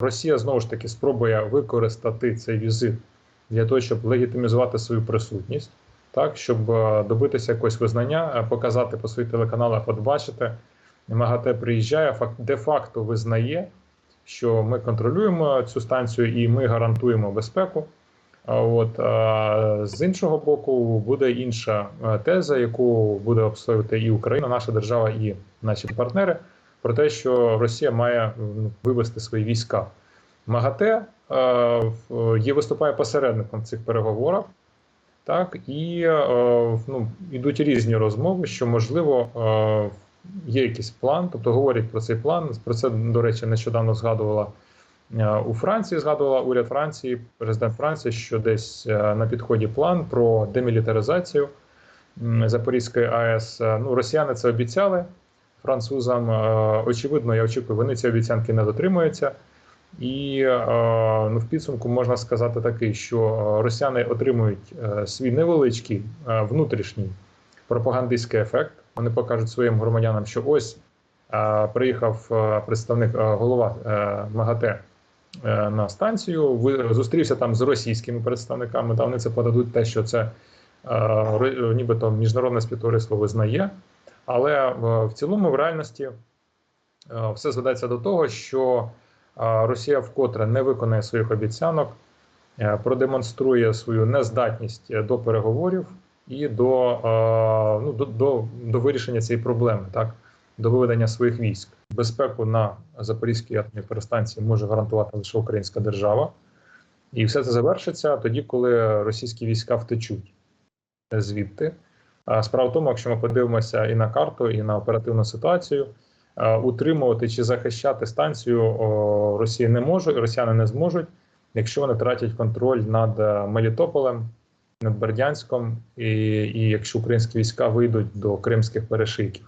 Росія знову ж таки спробує використати цей візит для того, щоб легітимізувати свою присутність, так щоб е, добитися якогось визнання, е, показати по своїх телеканалах, от бачите, МАГАТЕ приїжджає, фак- де-факто визнає, що ми контролюємо цю станцію і ми гарантуємо безпеку. От а, з іншого боку, буде інша е, теза, яку буде обстоювати і Україна, наша держава, і наші партнери, про те, що Росія має ну, вивести свої війська. МАГАТЕ е, є виступає посередником цих переговорах, так і е, ну, йдуть різні розмови, що можливо е, є якийсь план, тобто говорять про цей план. Про це, до речі, нещодавно згадувала у Франції. Згадувала уряд Франції, президент Франції, що десь на підході план про демілітаризацію Запорізької АЕС. Ну, росіяни це обіцяли французам. Е, Очевидно, я очікую, вони ці обіцянки не дотримуються. І е, ну, в підсумку можна сказати такий, що е, росіяни отримують свій невеличкий внутрішній пропагандистський ефект. Вони покажуть своїм громадянам, що ось приїхав представник голова МАГАТЕ на станцію, зустрівся там з російськими представниками. Та вони це подадуть те, що це нібито міжнародне співтовариство визнає. Але е, в цілому, в реальності, е, все зведеться до того, що Росія вкотре не виконає своїх обіцянок, е, продемонструє свою нездатність е, до переговорів і до, е, ну, до, до, до вирішення цієї проблеми, так, до виведення своїх військ. Безпеку на Запорізькій атомній перестанції може гарантувати лише українська держава. І все це завершиться тоді, коли російські війська втечуть звідти. Справа в тому, якщо ми подивимося і на карту, і на оперативну ситуацію, утримувати чи захищати станцію Росії не можуть, росіяни не зможуть, якщо вони втратять контроль над е, Мелітополем, над Бердянськом, і, і якщо українські війська вийдуть до кримських перешийків.